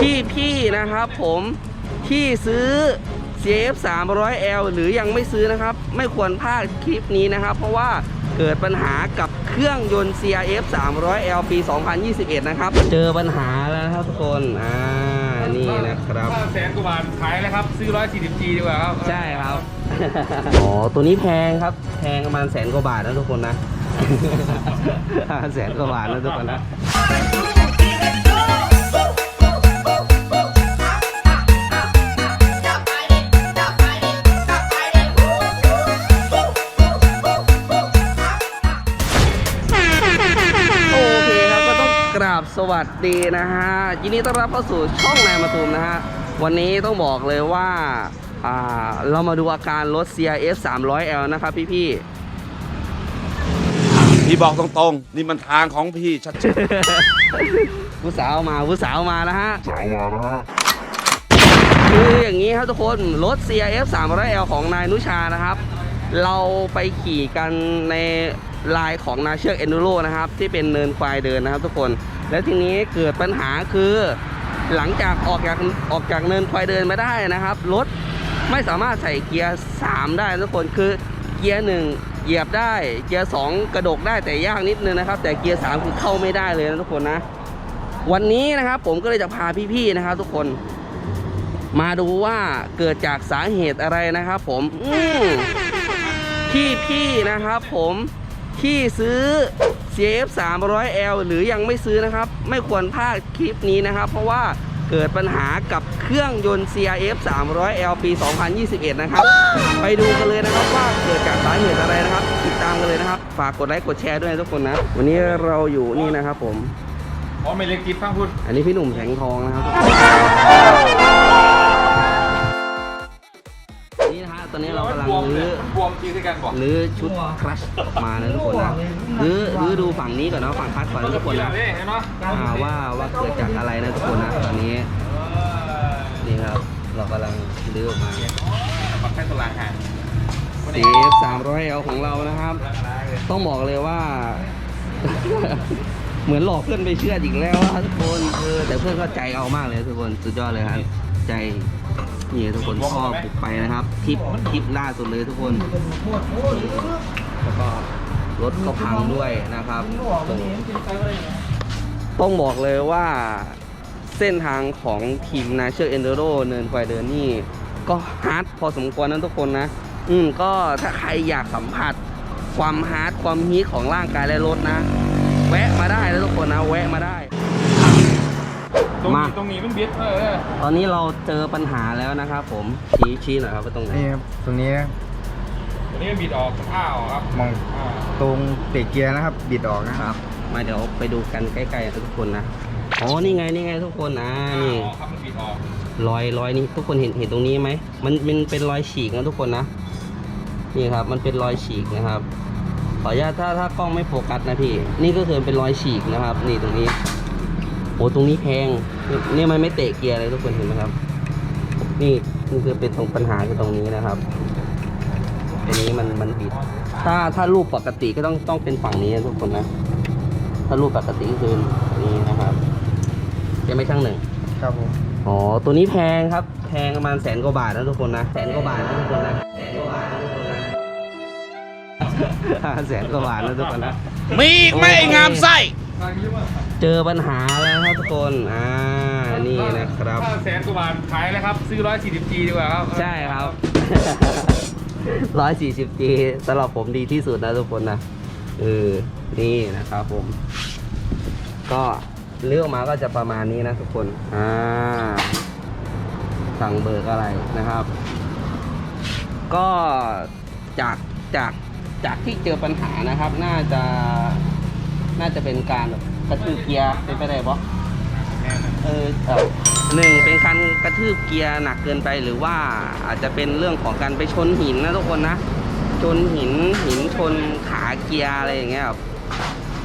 ที่พี่นะครับผมที่ซื้อ CF 300L หรือยังไม่ซื้อนะครับ ไม่ควรพลาดคลิปนี้นะครับ เพราะว่าเกิดปัญหากับเครื่องยนต์ CRF 300L ปี 2021 นะครับ เจอปัญหาแล้วนะครับทุกคน อ่า นี่นะครับถ้าแสนกว่าบาทขายเลยครับ ซื้อ 140G ดีกว่าครับ ใช่ครับ อ๋อ ตัวนี้แพงครับ แพงประมาณแสนกว่าบาทนะทุกคนนะ แสนกว่าบาทนะทุกคนนะ วัสดีนะฮะยินดีต้อนรับเข้าสู่ช่องนายมาตูมนะฮะ วันนี้ต้องบอกเลยว่าอ่า เรามาดูอาการรถ CRF 300L นะครับพี่พี่บอกตรงๆ นี่มันทางของพี่ชัดๆผู้สาวมาผู้สาวมาแล้วฮะ สาวมาแล้วฮะ คืออย่างนี้ครับทุกคนรถ CRF 300L ของนายนุชานะครับ เราไปขี่กันในลายของนาเชือกเอนดูโรนะครับ ที่เป็นเนินควายเดินนะครับทุกคน แล้วทีนี้เกิดปัญหาคือหลังจากออกจากออกจากเนินควายเดินมาได้นะครับ รถไม่สามารถใส่เกียร์ 3 ได้ทุกคนคือเกียร์หนึ่งเหยียบได้เกียร์ 2 กระดกได้แต่ยากนิดนึงนะครับ แต่เกียร์ 3 คือเข้าไม่ได้เลยนะทุกคนนะ วันนี้นะครับผมก็เลยจะพาพี่ๆนะครับ ทุกคน มาดูว่าเกิดจากสาเหตุอะไรนะครับ ผมอืมที่พี่นะครับ ผม ที่ซื้อ CF 300L หรือยังไม่ซื้อนะครับ ไม่ควรพลาดคลิปนี้นะครับ เพราะว่าเกิดปัญหากับเครื่องยนต์ CRF 300L ปี 2021 นะครับ ไปดูกันเลยนะครับว่าเกิดจากสาเหตุอะไรนะครับ ติดตามกันเลยนะครับ ฝากกดไลค์กดแชร์ด้วยนะทุกคนนะ วันนี้เราอยู่นี่นะครับผม อ๋อไม่เล็กจิตฟังพูด อันนี้พี่หนุ่มแสงทองนะครับ ตอนนี้เรากำลังบวมเลรื้ยอบวมจริงที่กันบอกรื้อชุดครัชออกมานะทุกคนนะรื้อรื้อดูฝั่งนี้ก่อนนะฝั่งครัชก่อนนะทุกคนนะเห็นไหมอ่าว่าว่าเกิดจากอะไรนะทุกคนนะตอนนี้นี่ครับเรากำลังรื้อออกมาปักแค่ตลาดหางเซฟ300 L ของเรานะครับ ต้องบอกเลยว่า เหมือนหลอกเพื่อนไปเชื่ออีกแล้วอะทุกคนเออแต่เพื่อนก็ใจเอามากเลยทุกคนสุดยอดเลยครับใจ นี่ทุกคนพ่อบุกไปนะครับคลิปคลิปล่าสุดเลยทุกคนแล้วก็รถก็พังด้วยนะครับต้องบอกเลยว่าเส้นทางของทีมนาเชอร์เอนเดโรเนินควเดินนี่ ก็ฮาร์ดพอสมควรนะทุกคนนะ อืมก็ถ้าใครอยากสัมผัสความฮาร์ดความฮีทของร่างกายและรถนะ แวะมาได้นะทุกคนนะ แวะมาได้ ตรงมา นี้ตรงนี้มันเบียดเออตอนนี้เราเจอปัญหาแล้วนะครับผมชี้ชี้หน่อยครับว่าตรงไหนนี่ครับตรงนี้นะตรงนี้มันบิดออกอ้าวครับมองอ่าตรงเตะเกียร์นะครับ บิดออกนะครับ มาเดี๋ยวไปดูกันใกล้ๆนะทุกคนนะอ๋อนี่ไงนี่ไงทุกคนนะนี่อ๋อครับมันบิดออกรอยรอยนี้ทุกคนเห็นเห็นตรงนี้ไหมมันมันเป็นรอยฉีกนะทุกคนนะนี่ครับมันเป็นรอยฉีกนะครับขออนุญาตถ้าถ้ากล้องไม่โฟกัสนะพี่ นี่ก็คือเป็นรอยฉีกนะครับ นี่ตรงนี้โอ้ตรงนี้แพงนี่นี่มันไม่เตะเกียร์เลยทุกคนเห็นไหมครับ นี่นี่คือเป็นตรงปัญหาคือตรงนี้นะครับตรงนี้มันมันบิด ถ้าถ้ารูปปกติก็ต้องต้องเป็นฝั่งนี้นะทุกคนนะ ถ้ารูปปกติก็คือนี่นะครับใช่ไหมช่างหนึ่งครับผมอ๋อตัวนี้แพงครับ แพงประมาณแสนกว่าบาทนะทุกคนนะแสนกว่าบาทนะทุกคนนะแสนกว่าบาทนะทุกคนนะแสนกว่าบาทนะทุกคนนะมีอีกไหม่งามไส้ เจอปัญหาแล้วครับทุกคน อ่า นี่นะครับถ้าแสนกว่าบาทขายเลยครับ ซื้อ 140G ดีกว่าครับ ใช่ครับร้อยสี่สิบจีสำหรับผมดีที่สุดนะทุกคนนะ เออ นี่นะครับผม ก็เลือกมาก็จะประมาณนี้นะทุกคน อ่า สั่งเบิกอะไรนะครับ ก็จากจากจากที่เจอปัญหานะครับ น่าจะ น่าจะเป็นการแบบกระทืบเกียร์เป็นไปได้ปะเออเอ่อหนึ่งเป็นการกระทืบเกียร์หนักเกินไปหรือว่าอาจจะเป็นเรื่องของการไปชนหินนะทุกคนนะชนหินหินชนขาเกียร์อะไรอย่างเงี้ยแบบ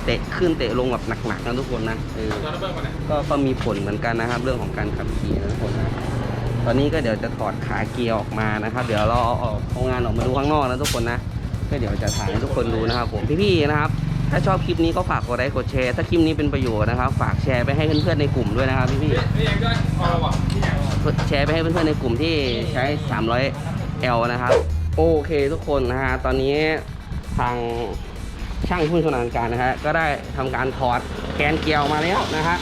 เตะขึ้นเตะลงแบบหนักๆนะทุกคนนะเออจอร์นเบิร์กมาเนี่ยก็ก็มีผลเหมือนกันนะครับ เรื่องของการขับขี่นะทุกคนนะตอนนี้ก็เดี๋ยวจะถอดขาเกียร์ออกมานะครับ เดี๋ยวเราเอาออกเอางานออกมาดูข้างนอกนะทุกคนนะก็เดี๋ยวจะถ่ายให้ทุกคนดูนะครับ ผมพี่ๆนะครับ ถ้าชอบคลิปนี้ก็ฝากกดไลค์กดแชร์ ถ้าคลิปนี้เป็นประโยชน์นะครับ ฝากแชร์ไปให้เพื่อนๆในกลุ่มด้วยนะครับพี่นี่ยังด้วยพอว่ะที่ยังๆแชร์ไปให้เพื่อนๆในกลุ่มที่ใช้ 300 L นะครับ โอเคทุกคนนะฮะ ตอนนี้ทางช่างผู้ชำนาญการนะฮะ ก็ได้ทำการถอดแกนเกียร์มาแล้วนะฮะ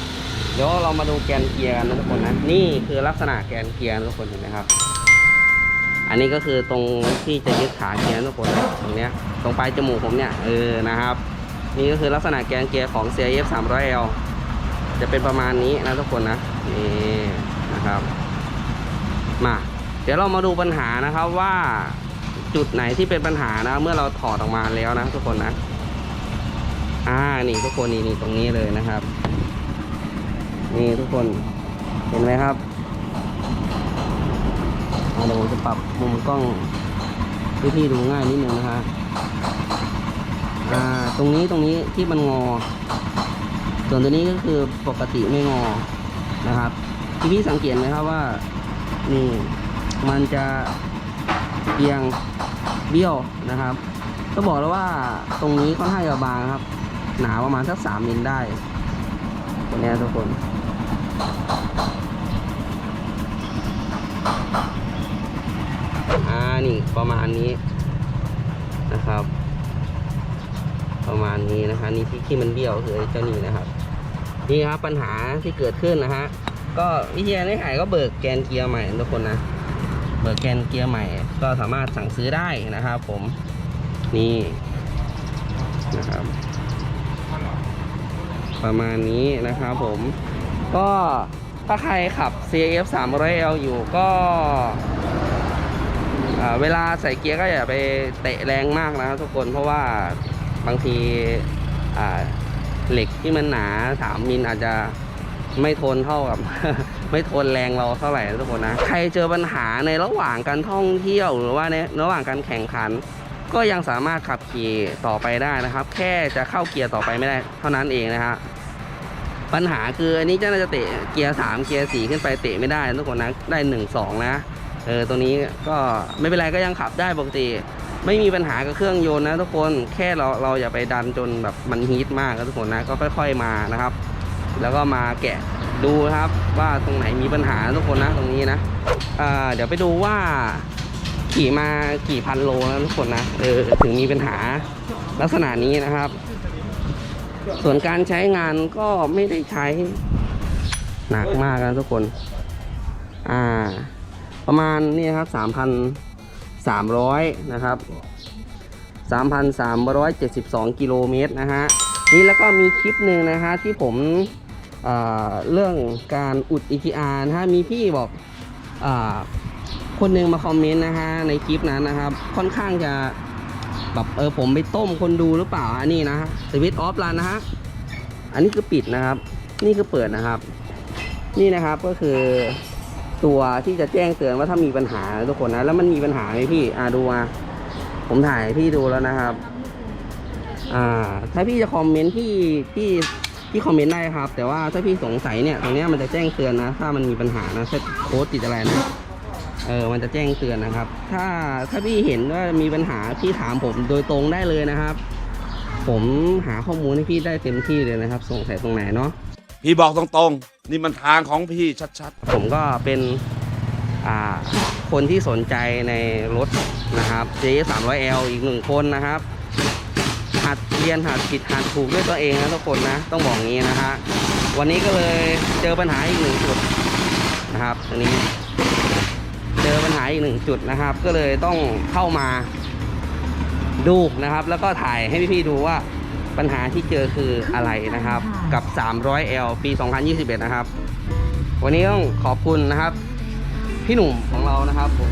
เดี๋ยวเรามาดูแกนเกียร์กันนะทุกคนนะ นี่คือลักษณะแกนเกียร์ทุกคนเห็นไหมครับ อันนี้ก็คือตรงที่จะยึดขาเกียร์ทุกคนนะตรงเนี้ย ตรงปลายจมูกผมเนี่ย เออ นะครับ นี่ก็คือลักษณะแกนเกียร์ของ CIF 300L จะเป็นประมาณนี้นะทุกคนนะนี่นะครับ มา เดี๋ยวเรามาดูปัญหานะครับว่าจุดไหนที่เป็นปัญหานะ เมื่อเราถอดออกมาแล้วนะทุกคนนะ อ่านี่ทุกคนนี่นี่ตรงนี้เลยนะครับ นี่ทุกคนเห็นไหมครับอ่าเดี๋ยวผมจะปรับมุมกล้องให้พี่ดูง่ายนิดนึงนะฮะ อ่าตรงนี้ตรงนี้ที่มันงอ ส่วนตัวนี้ก็คือปกติไม่งอนะครับที่พี่สังเกตไหมครับว่า นี่มันจะเอียงเบี้ยวนะครับ ก็บอกแล้วว่าตรงนี้ค่อนข้างจะบางครับ หนาประมาณสักสามมิลได้ตัวนี้ทุกคนอ่านี่ประมาณนี้นะครับ ประมาณนี้นะคะนี่ที่ที่มันเบี้ยวคือเจ้านี่นะครับ นี่ครับปัญหาที่เกิดขึ้นนะฮะก็วิธีการแก้ไขก็เบิกแกนเกียร์ใหม่ทุกคนนะเบิกแกนเกียร์ใหม่ ก็สามารถสั่งซื้อได้นะครับ ผมนี่นะครับ ประมาณนี้นะครับผมก็ถ้าใครขับ CF 300L อยู่ก็เวลาใส่เกียร์ก็อย่าไปเตะแรงมากนะครับทุกคนเพราะว่า บางทีเหล็กที่มันหนา3มิลอาจจะไม่ทนเท่ากับ ไม่ทนแรงเราเท่าไหร่ทุกคนนะ ใครเจอปัญหาในระหว่างการท่องเที่ยวหรือว่าในระหว่างการแข่งขัน ก็ยังสามารถขับขี่ต่อไปได้นะครับ แค่จะเข้าเกียร์ต่อไปไม่ได้เท่านั้นเองนะฮะปัญหาคืออันนี้จะน่าจะเตะเกียร์สามเกียร์สี่ขึ้นไปเตะไม่ได้ทุกคนนะได้หนึ่งสองนะเออตัวนี้ก็ไม่เป็นไรก็ยังขับได้ปกติ ไม่มีปัญหากับเครื่องยนต์นะทุกคนแค่เราเราอย่าไปดันจนแบบมันฮีทมากนะทุกคนนะก็ค่อย ๆมานะครับ แล้วก็มาแกะดูครับว่าตรงไหนมีปัญหาทุกคนนะตรงนี้นะเดี๋ยวไปดูว่าขี่มากี่พันโลแล้วทุกคนนะเออถึงมีปัญหาลักษณะนี้นะครับ ส่วนการใช้งานก็ไม่ได้ใช้หนักมากนะทุกคน อ่า ประมาณนี่ครับสามพัน สามร้อยนะครับสามพันสามร้อยเจ็ดสิบสองกิโลเมตรนะฮะ นี่แล้วก็มีคลิปหนึ่งนะฮะที่ผมเอ่อเรื่องการอุด ETR นะฮะ มีพี่บอกอ่าคนหนึ่งมาคอมเมนต์นะฮะในคลิปนั้นนะครับ ค่อนข้างจะแบบเออผมไปต้มคนดูหรือเปล่าอันนี้นะฮะสวิตออฟลันนะฮะ อันนี้คือปิดนะครับ นี่คือเปิดนะครับ นี่นะครับก็คือ ตัวที่จะแจ้งเตือนว่าถ้ามีปัญหาทุกคนนะแล้วมันมีปัญหาไหมพี่อ่าดูมาผมถ่ายให้พี่ดูแล้วนะครับ อ่า ถ้าพี่จะคอมเมนต์พี่พี่พี่คอมเมนต์ได้ครับ แต่ว่าถ้าพี่สงสัยเนี่ยตรงเนี้ยมันจะแจ้งเตือนนะ ถ้ามันมีปัญหานะโค้ดติดอะไรนะเออมันจะแจ้งเตือนนะครับ ถ้าถ้าพี่เห็นว่ามีปัญหาพี่ถามผมโดยตรงได้เลยนะครับ ผมหาข้อมูลให้พี่ได้เต็มที่เลยนะครับ สงสัยตรงไหนเนาะ พี่บอกตรงๆ นี่มันทางของพี่ชัดๆผมก็เป็นอ่าคนที่สนใจในรถนะครับ J 3 0 0 L อีกหนึ่งคนนะครับ หัดเรียนหัดผิดหัดถูกด้วยตัวเองนะทุกคนนะต้องบอกงี้นะฮะวันนี้ก็เลยเจอปัญหาอีกหนึ่งจุดนะครับอันนี้ เจอปัญหาอีกหนึ่งจุดนะครับ ก็เลยต้องเข้ามาดูนะครับ แล้วก็ถ่ายให้พี่ๆดูว่า ปัญหาที่เจอคืออะไรนะครับ กับ 300L ปี 2021 นะครับ วันนี้ต้องขอบคุณนะครับ พี่หนุ่มของเรานะครับผม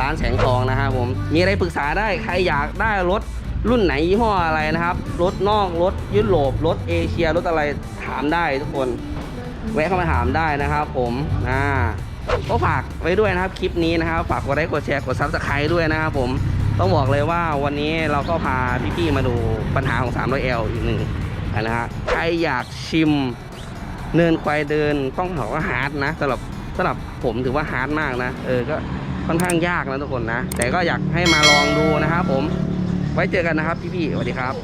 ร้านแสงทองนะครับผมมีอะไรปรึกษาได้ใครอยากได้รถรุ่นไหนยี่ห้ออะไรนะครับ รถนอกรถยุโรปรถเอเชียรถอะไรถามได้ทุกคน แวะเข้ามาถามได้นะครับผมอ่าก็ฝากไว้ด้วยนะครับคลิปนี้นะครับ ฝากกดไลค์กดแชร์กดซับสไครต์ด้วยนะครับผม ต้องบอกเลยว่าวันนี้เราก็พาพี่ๆมาดูปัญหาของ 300L อีกหนึ่งนนะฮะใครอยากชิมเนินควายเดินต้องบอกว่าฮาร์ดนะสำหรับสำหรับผมถือว่าฮาร์ดมากนะ เออก็ค่อนข้างยากนะทุกคนนะ แต่ก็อยากให้มาลองดูนะครับผมไว้เจอกันนะครับพี่ๆสวัสดีครับ